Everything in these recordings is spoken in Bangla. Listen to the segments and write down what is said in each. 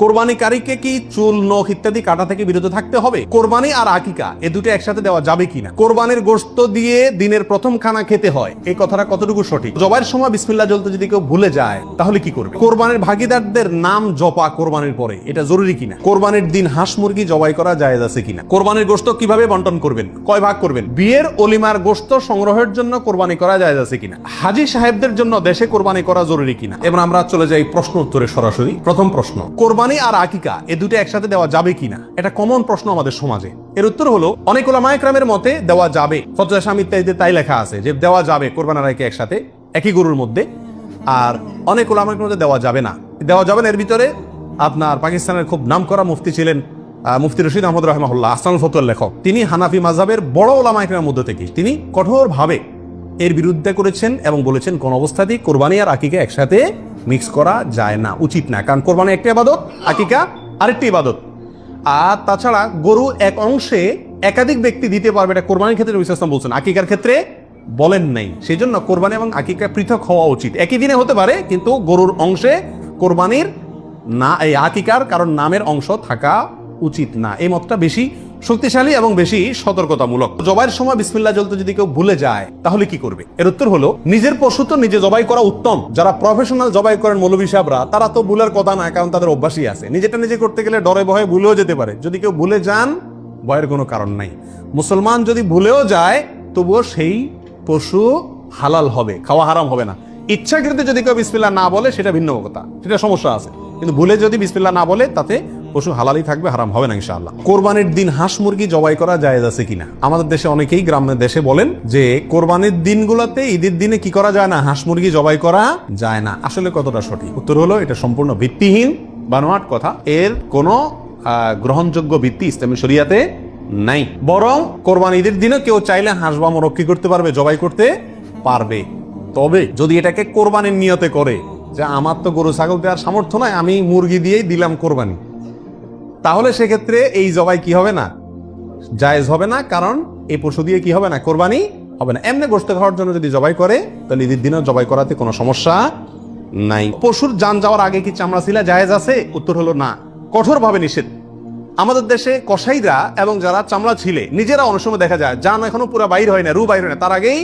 কোরবানিকারীকে কি চুল, নখ ইত্যাদি কাটা থেকে বিরত থাকতে হবে? কোরবানি আর আকিকা, এ দুটো একসাথে দেওয়া যাবে কিনা? কোরবানির গোশত দিয়ে দিনের প্রথম খানা খেতে হয়। এই কথাটা কতটুকু সঠিক? জবাইয়ের সময় বিসমিল্লাহ জ্বলতে যদি কেউ ভুলে যায়, তাহলে কি করবে? কোরবানির ভাগিদারদের নাম জপা কোরবানির পরে, এটা জরুরি কিনা? কোরবানির দিন হাঁস মুরগি জবাই করা জায়েজ আছে কিনা? কোরবানির গোশত কীভাবে বন্টন করবেন? কয় ভাগ করবেন? বিয়ের অলিমার গোশত সংগ্রহের জন্য কোরবানি করা জায়েজ আছে কিনা? হাজি সাহেবদের জন্য দেশে কোরবানি করা জরুরি কিনা? এবার আমরা চলে যাই প্রশ্ন উত্তরে সরাসরি। প্রথম প্রশ্ন, কোরবানি আর আকিকা, এ দুটো একসাথে দেওয়া যাবে কিনা? এটা কমন প্রশ্ন আমাদের সমাজে। এর উত্তর হলো, অনেক ওলামায়করামের মতে দেওয়া যাবে। ফতোয়া স্বামী ইত্যাদিতে তাই লেখা আছে যে, দেওয়া যাবে কোরবান আর আকিকা একসাথে, একই গরুর মধ্যে। আর অনেক ওলামায়কের মধ্যে দেওয়া যাবে না। দেওয়া যাবে না এর ভিতরে আপনার পাকিস্তানের খুব নামকরা মুফতি ছিলেন মুফতি রশিদ আহমদ রহমাহুল্লাহ, আসানুল ফতুয়ার লেখক। তিনি হানাফি মাযহাবের বড় ওলামায়কের মধ্যে থেকে, তিনি কঠোরভাবে এর বিরুদ্ধে করেছেন এবং বলেছেন, কোন অবস্থাতেই কোরবানি আর আকিকা একসাথে মিক্স করা যায় না, উচিত না। কারণ কোরবানি একটা ইবাদত আকিকা আরেকটি ইবাদত। আর তাছাড়া গরু এক অংশে একাধিক ব্যক্তি দিতে পারবে, এটা কোরবানির ক্ষেত্রে ইসলাম বলছেন। আকিকার ক্ষেত্রে বলেন নাই। সেই জন্য কোরবানি এবং আকিকা পৃথক হওয়া উচিত। একই দিনে হতে পারে, কিন্তু গরুর অংশে কোরবানির না, এই আকিকার কারণ নামের অংশ থাকা উচিত না। এই মতটা বেশি শক্তিশালী এবং বেশি সতর্কতামূলক। জবাইয়ের সময় বিসমিল্লাহ জ্বলতে যদি কেউ ভুলে যায়, তাহলে কি করবে? এর উত্তর হলো, নিজের পশু তো নিজে জবাই করা উত্তম। যারা প্রফেশনাল জবাই করেন মৌলবী সাহেবরা, তারা তো ভুলের কথা না কারণ তাদের অভ্যাসই আছে। নিজেটা নিজে করতে গেলে ডরে ভয়ে ভুলেও যেতে পারে। যদি কেউ ভুলে যান, ভয়ের কোনো কারণ নাই। মুসলমান যদি ভুলেও যায়, তবুও সেই পশু হালাল হবে, খাওয়া হারাম হবে না। ইচ্ছাকৃত যদি কেউ বিসমিল্লাহ না বলে, সেটা ভিন্ন কথা। সেটা সমস্যা আছে। কিন্তু ভুলে যদি বিসমিল্লাহ না বলে, তাতে পশু হালালি থাকবে, হারাম হবে না ইনশাআল্লাহ। কোরবানির দিন হাঁস মুরগি জবাই করা জায়েজ আছে কিনা? আমাদের দেশে অনেকেই গ্রামের দেশে বলেন যে, কোরবানির দিনগুলোতে ঈদের দিনে কি করা যায় না? হাঁস মুরগি জবাই করা যায় না। আসলে কতটা সঠিক? উত্তর হলো, এটা সম্পূর্ণ ভিত্তিহীন, বানোয়াট কথা। এর কোনো গ্রহণযোগ্য ভিত্তি ইসলামী শরিয়াতে নাই। বরং কোরবানি ঈদের দিনে কেউ চাইলে হাঁস বা মোরগ করতে পারবে, জবাই করতে পারবে। তবে যদি এটাকে কোরবানির নিয়তে করে, যে আমার তো গরু, ছাগল দেওয়ার সামর্থ্য নয় আমি মুরগি দিয়েই দিলাম কোরবানি। তাহলে সেক্ষেত্রে এই জবাই কি হবে না? জায়েজ হবে না, কারণ এই পশু দিয়ে কি হবে না? কোরবানি হবে না। এমনি গোস্ত খাওয়ার জন্য যদি জবাই করে, তাহলে ঈদের দিনেও জবাই করাতে কোনো সমস্যা নাই। পশুর যান যাওয়ার আগে কি চামড়া ছিলা জায়েজ আছে? উত্তর হলো না। কঠোরভাবে নিষেধ। আমাদের দেশে কসাইরা এবং যারা চামড়া ছিলে, নিজেরা অনেক সময় দেখা যায়, যান এখনও পুরো বাইর হয় না, রু বাইর হয় না। তার আগেই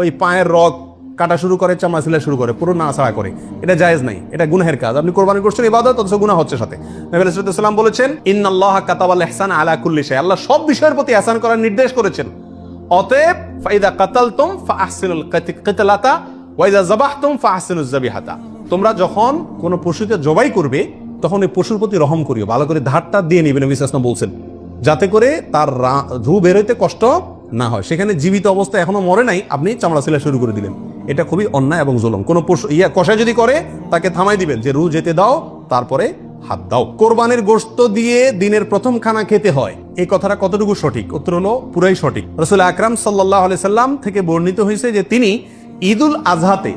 ওই পায়ের রগ কাটা শুরু করে, চামড়া শুরু করে, পুরো নাড়াছাড়া করে। এটা জায়েজ নাই, এটা গুনাহের কাজ। আপনি কোরবানি করছেন ইবাদত, অথচ গুনাহ হচ্ছে সাথে। নবী আলাইহিস সালাম বলেছেন, ইন্নাল্লাহ কাতাবাল ইহসান আলা কুল্লি আল্লাহ সব বিষয়ের প্রতি ইহসান করার নির্দেশ করেছেন। অতএব, ফাইদা কাতালতুম ফাআহসিনুল কিতলাতা ওয়াইদা যাবাহতুম ফাআহসিনুজ যাবিহাতা। তোমরা যখন কোনো পশুকে জবাই করবে, তখন এই পশুর প্রতি রহম করিও। ভালো করে ধারটা দিয়ে নিবে নবী সাল্লাল্লাহু বলছেন। যাতে করে তার ধু বেরোইতে কষ্ট না হয়। সেখানে জীবিত অবস্থা এখনও মরে নাই, আপনি চামড়া ছিলা শুরু করে দিলেন। এটা খুবই অন্যায় এবং জুলম। কোনো পশু ইয়া কষায় যদি করে, তাকে থামাই দিবেন। যে রু যেতে দাও, তারপরে হাত দাও। কোরবানির গোশত দিয়ে দিনের প্রথম খানা খেতে হয়। এই কথাটা কতটুকু সঠিক? উত্তর হলো পুরাই সঠিক। রসুল আকরাম সাল্লাহ সাল্লাম থেকে বর্ণিত হয়েছে যে তিনি ঈদুল আজহাতে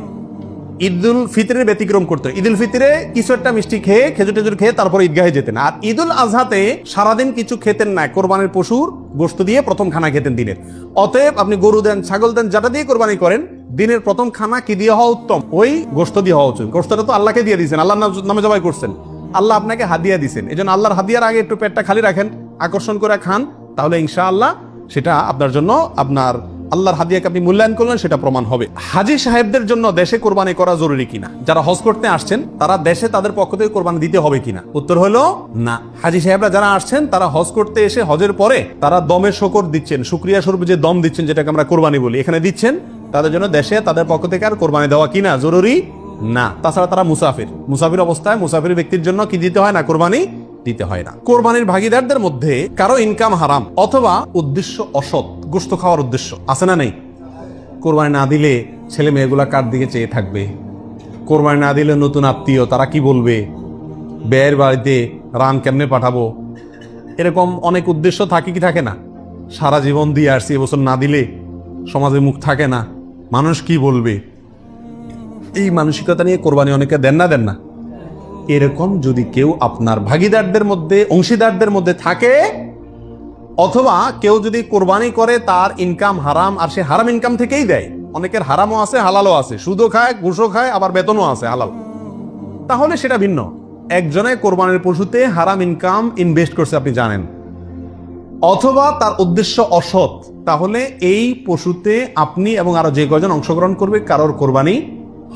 ঈদুল ফিতরের ব্যতিক্রম করতেন ঈদুল ফিতরে কিছু একটা মিষ্টি খেয়ে খেজুর টেজুর খেয়ে তারপর ঈদগাহে যেতেন। আর ঈদুল আজহাতে সারাদিন কিছু খেতেন না। কোরবানির পশুর গোস্ত দিয়ে প্রথম খানা খেতেন দিনের। অতএব আপনি গরু দেন, ছাগল দেন, যাটা দিয়ে কোরবানি করেন দিনের প্রথম খানা কি দিয়ে হওয়া উত্তম? ওই গোস্ত দিয়ে হওয়া উচিত। গোস্তটা তো আল্লাহকে দিয়ে দিয়েছেন আল্লাহ নাম- জবাই করছেন। আল্লাহ আপনাকে হাদিয়া দিয়েছেন। এই জন্য আল্লাহর হাদিয়ার আগে একটু পেটটা খালি রাখেন, আকর্ষণ করে খান, তাহলে ইনশাআল্লাহ সেটা আপনার জন্য আপনার আল্লাহর হাদিয়াকে আপনি মূল্যায়ন করলেন, সেটা প্রমাণ হবে। হাজি সাহেবদের জন্য দেশে কোরবানি করা জরুরি কিনা? যারা হজ করতে আসছেন, তারা দেশে তাদের পক্ষ থেকে কোরবানি দিতে হবে কিনা? উত্তর হলো না। হাজি সাহেবরা যারা আসছেন, তারা হজ করতে এসে হজের পরে তারা দমের শকর দিচ্ছেন, শুক্রিয়া স্বরূপ যে দম দিচ্ছেন, যেটাকে আমরা কোরবানি বলি। এখানে দিচ্ছেন তাদের জন্য দেশে, তাদের পক্ষ থেকে আর কোরবানি দেওয়া কিনা জরুরি? না। তাছাড়া তারা মুসাফির। মুসাফির অবস্থায় মুসাফির ব্যক্তির জন্য কি দিতে হয় না, কোরবানি দিতে হয় না। কোরবানির ভাগিদারদের মধ্যে কারও ইনকাম হারাম অথবা উদ্দেশ্য অসৎ, গোস্ত খাওয়ার উদ্দেশ্য আছে না নেই? কোরবানি না দিলে ছেলে মেয়েগুলা কার দিকে চেয়ে থাকবে? কোরবানি না দিলে নতুন আত্মীয়, তারা কি বলবে? ব্যয়ের বাড়িতে রান কেমনে পাঠাবো? এরকম অনেক উদ্দেশ্য থাকে কি থাকে না? সারা জীবন দিয়ে আসছি এবছর না দিলে সমাজে মুখ থাকে না। মানুষ কি বলবে? এই মানসিকতা নিয়ে কোরবানি অনেকে দেন না দেন না। এরকম যদি কেউ আপনার ভাগিদারদের মধ্যে, অংশীদারদের মধ্যে থাকে, অথবা কেউ যদি কোরবানি করে, তার ইনকাম হারাম, আর সে হারাম ইনকাম থেকেই দেয়। অনেকের হারামও আছে, হালালও আছে। সুদও খায়, ঘুষও খায়, আবার বেতনও আছে, হালাল। তাহলে সেটা ভিন্ন। একজনে কোরবানির পশুতে হারাম ইনকাম ইনভেস্ট করছে, আপনি জানেন। অথবা তার উদ্দেশ্য অসৎ, তাহলে এই পশুতে আপনি এবং আরও যে কজন অংশগ্রহণ করবে কারোর কোরবানি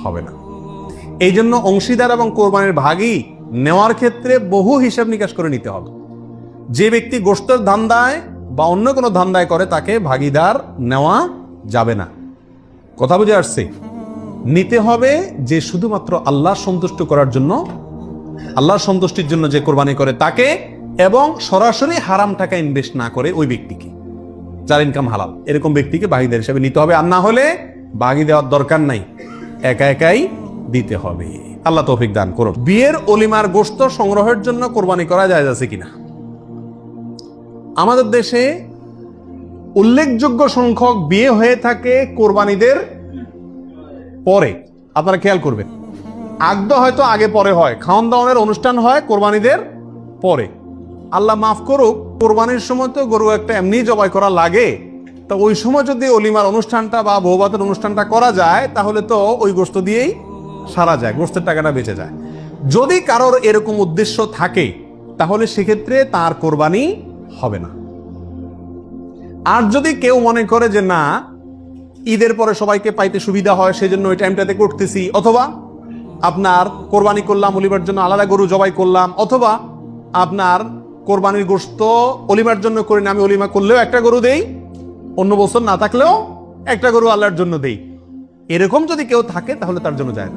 হবে না। এই জন্য অংশীদার এবং কোরবানির ভাগই নেওয়ার ক্ষেত্রে বহু হিসাব নিকাশ করে নিতে হবে। যে ব্যক্তি গোষ্ঠের ধান্দায় বা অন্য কোনো ধান্দায় করে, তাকে ভাগিদার নেওয়া যাবে না। কথা বুঝে আসছে? নিতে হবে যে শুধুমাত্র আল্লাহ সন্তুষ্ট করার জন্য আল্লাহর সন্তুষ্টির জন্য যে কোরবানি করে, তাকে এবং সরাসরি হারাম টাকা ইনভেস্ট না করে ওই ব্যক্তিকে। যার ইনকাম হালাল। এরকম ব্যক্তিকে বাগিদার হিসাবে নিতে হবে। আর না হলে বাগি দেওয়ার দরকার নাই। একা একাই দিতে হবে। আল্লাহ তৌফিক দান করুন। বিয়ের অলিমার গোস্ত সংগ্রহের জন্য কোরবানি করা যায় আছে কিনা? আমাদের দেশে উল্লেখযোগ্য সংখ্যক বিয়ে হয়ে থাকে কোরবানিদের পরে। আপনারা খেয়াল করবেন। আগদ হয়তো আগে পরে হয়। খাওয়ান দাওয়ানের অনুষ্ঠান হয় কোরবানিদের পরে। আল্লাহ মাফ করুক, কোরবানির সময় তো গরু একটা এমনি জবাই করা লাগে। তো ওই সময় যদি অলিমার অনুষ্ঠানটা বা বৌবাতের অনুষ্ঠানটা করা যায়, তাহলে তো ওই গোস্ত দিয়েই সারা যায়, গোস্তের টাকাটা বেঁচে যায়। যদি কারোর এরকম উদ্দেশ্য থাকে, তাহলে সেক্ষেত্রে তার কোরবানি হবে না। আর যদি কেউ মনে করে যে, না, ঈদের পরে সবাইকে পাইতে সুবিধা হয়, সেজন্য ওই টাইমটাতে করতেছি, অথবা, আপনার কোরবানি করলাম, অলিমার জন্য আলাদা গরু জবাই করলাম, অথবা, আপনার কোরবানির গোস্ত অলিমার জন্য করি না, আমি অলিমা করলেও একটা গরু দেই, অন্য বছর না থাকলেও একটা গরু আল্লাহর জন্য দেই। এরকম যদি কেউ থাকে, তাহলে তার জন্য যায়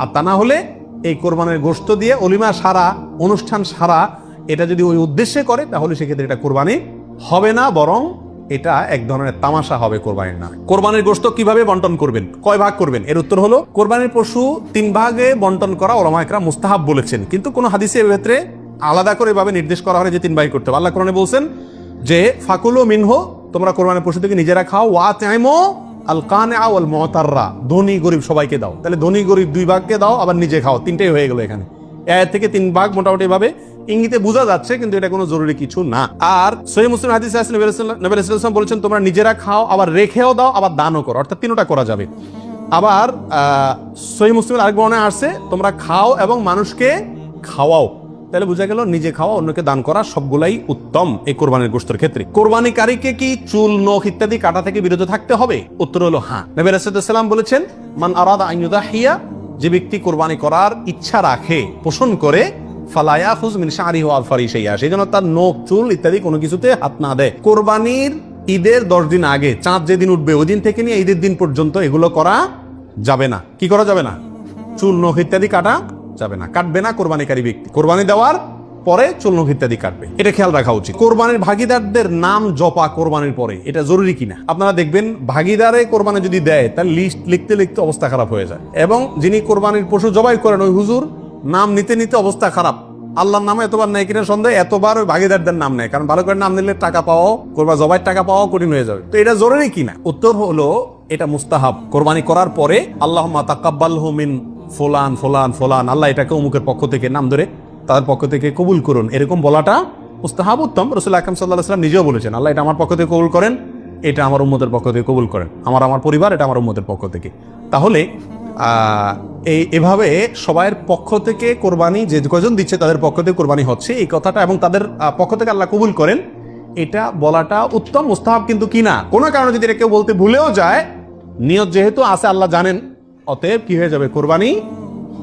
আর তা না হলে এই কোরবানের গোস্ত দিয়ে অলিমা সারা, অনুষ্ঠান সারা, এটা যদি ওই উদ্দেশ্যে করে, তাহলে সেক্ষেত্রে এটা কোরবানি হবে না, বরং এটা এক ধরনের তামাশা হবে কোরবানির নামে। কোরবানির গোস্ত কীভাবে বন্টন করবেন? কয় ভাগ করবেন? এর উত্তর হলো, কোরবানির পশু তিন ভাগে বন্টন করা ওলামায়করা মুস্তাহাব বলেছেন। কিন্তু কোনো হাদিসে এর ক্ষেত্রে আলাদা করে এভাবে নির্দেশ করা হয় যে তিন ভাগ করতে হবে। আল্লাহ কোরআনে বলছেন যে, ফাকুলো মিনহো, তোমরা কোরবানের পশু থেকে নিজেরা খাও ওয়া চাইমো আল কানে আল মহতাররা ধনী, গরিব সবাইকে দাও। তাহলে ধনী, গরিব দুই ভাগকে দাও, আবার নিজে খাও। তিনটেই হয়ে গেল এখানে। এর থেকে তিন ভাগ মোটামুটি ভাবে ইঙ্গিতে বোঝা যাচ্ছে, কিন্তু এটা কোনো জরুরি কিছু না। আর সহি মুসলিম হাদিস নবী রাসূলুল্লাহ বলেছেন, তোমরা নিজেরা খাও, আবার রেখেও দাও, আবার দানও করো। অর্থাৎ তিনটা করা যাবে। আবার সহি মুসলিমের আরেক বর্ণায় আসছে তোমরা খাও এবং মানুষকে খাওয়াও। তাহলে বোঝা গেল নিজে খাওয়া অন্যকে দান করা সবগুলাই উত্তম এই কোরবানির গোস্তর ক্ষেত্রে। কোরবানিকারীকে কি চুল, নখ ইত্যাদি কাটা থেকে বিরত থাকতে হবে? উত্তর হলো হ্যাঁ। নবী রাসূলুল্লাহ বলেছেন, মান আরাদা আইয়ুদাহিয়া যে ব্যক্তি কোরবানি করার ইচ্ছা রাখে, পোষণ করে ফালায়া ফুজ মিন শাহরি ওয়াল ফারিশাইয়া সেই জন্য তার নখ, চুল ইত্যাদি কোনো কিছুতে হাত না দেয়। কোরবানির ঈদের দশ দিন আগে, চাঁদ যেদিন উঠবে, ওই দিন থেকে নিয়ে ঈদের দিন পর্যন্ত এগুলো করা যাবে না। কি করা যাবে না? চুল, নখ ইত্যাদি কাটা যাবে না। কাটবে না কোরবানিকারী ব্যক্তি। কোরবানি দেওয়ার পরে চুল নখ ইত্যাদি কাটবে। এটা খেয়াল রাখা উচিত। কোরবানির ভাগিদারদের নাম জপা কোরবানির পরে। এটা জরুরি কিনা? আপনারা দেখবেন ভাগিদারে কোরবানি যদি দেয় তার লিস্ট লিখতে লিখতে অবস্থা খারাপ হয়ে যায়। এবং যিনি কোরবানির পশু জবাই করেন, ওই হুজুর নাম নিতে নিতে অবস্থা খারাপ। আল্লাহর নামে এতবার নেয় কিনা সন্দেহ? এতবার ওই ভাগিদারদের নাম নেয়। কারণ ভালো করে নাম নিলে টাকা পাওয়াও কোরবা জবাই টাকা পাওয়াও কঠিন হয়ে যাবে। তো এটা জরুরি কিনা? উত্তর হলো, এটা মুস্তাহাব। কোরবানি করার পরে আল্লাহ তাকাব্বাল মিন ফোলান ফোলান ফোলান, আল্লাহ এটাকে অমুকের পক্ষ থেকে নাম ধরে তাদের পক্ষ থেকে কবুল করুন। এরকম বলাটা মুস্তাহাব উত্তম। রসুল আকরম সাল্লাহ সাল্লাম নিজেও বলেছেন, আল্লাহ এটা আমার পক্ষ থেকে কবুল করেন, এটা আমার উম্মতের পক্ষ থেকে কবুল করেন। আমার আমার পরিবার, এটা আমার উম্মতের পক্ষ থেকে। তাহলে এই, এভাবে সবাইয়ের পক্ষ থেকে কোরবানি যে কজন দিচ্ছে তাদের পক্ষ থেকে কোরবানি হচ্ছে, এই কথাটা এবং তাদের পক্ষ থেকে আল্লাহ কবুল করেন, এটা বলাটা উত্তম। মুস্তাহাব কিন্তু কিনা কোনো কারণে যদি এটা কেউ বলতে ভুলেও যায়, নিয়ত যেহেতু আছে, আল্লাহ জানেন অতএব কি হয়ে যাবে? কোরবানি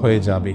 হয়ে যাবে।